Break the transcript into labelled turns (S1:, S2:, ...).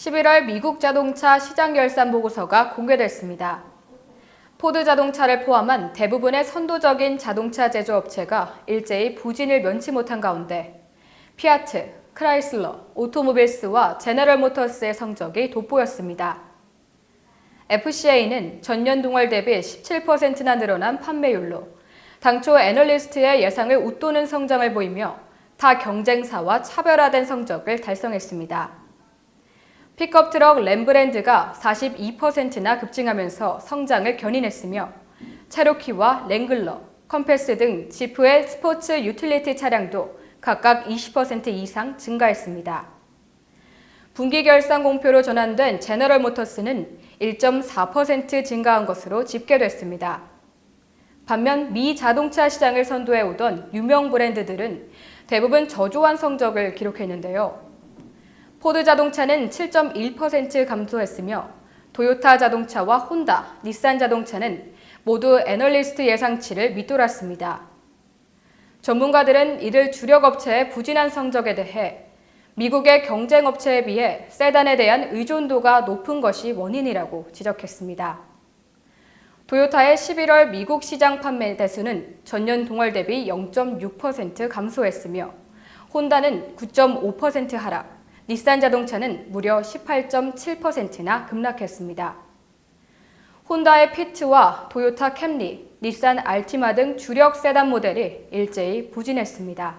S1: 11월 미국 자동차 시장 결산 보고서가 공개됐습니다. 포드 자동차를 포함한 대부분의 선도적인 자동차 제조업체가 일제히 부진을 면치 못한 가운데 피아트, 크라이슬러, 오토모빌스와 제너럴 모터스의 성적이 돋보였습니다. FCA는 전년 동월 대비 17%나 늘어난 판매율로 당초 애널리스트의 예상을 웃도는 성장을 보이며 타 경쟁사와 차별화된 성적을 달성했습니다. 픽업 트럭 램브랜드가 42%나 급증하면서 성장을 견인했으며 체로키와 랭글러, 컴패스 등 지프의 스포츠 유틸리티 차량도 각각 20% 이상 증가했습니다. 분기 결산 공표로 전환된 제너럴 모터스는 1.4% 증가한 것으로 집계됐습니다. 반면 미 자동차 시장을 선도해 오던 유명 브랜드들은 대부분 저조한 성적을 기록했는데요. 포드 자동차는 7.1% 감소했으며 도요타 자동차와 혼다, 닛산 자동차는 모두 애널리스트 예상치를 밑돌았습니다. 전문가들은 이들 주력 업체의 부진한 성적에 대해 미국의 경쟁 업체에 비해 세단에 대한 의존도가 높은 것이 원인이라고 지적했습니다. 도요타의 11월 미국 시장 판매 대수는 전년 동월 대비 0.6% 감소했으며 혼다는 9.5% 하락, 닛산 자동차는 무려 18.7%나 급락했습니다. 혼다의 피트와 도요타 캠리, 닛산 알티마 등 주력 세단 모델이 일제히 부진했습니다.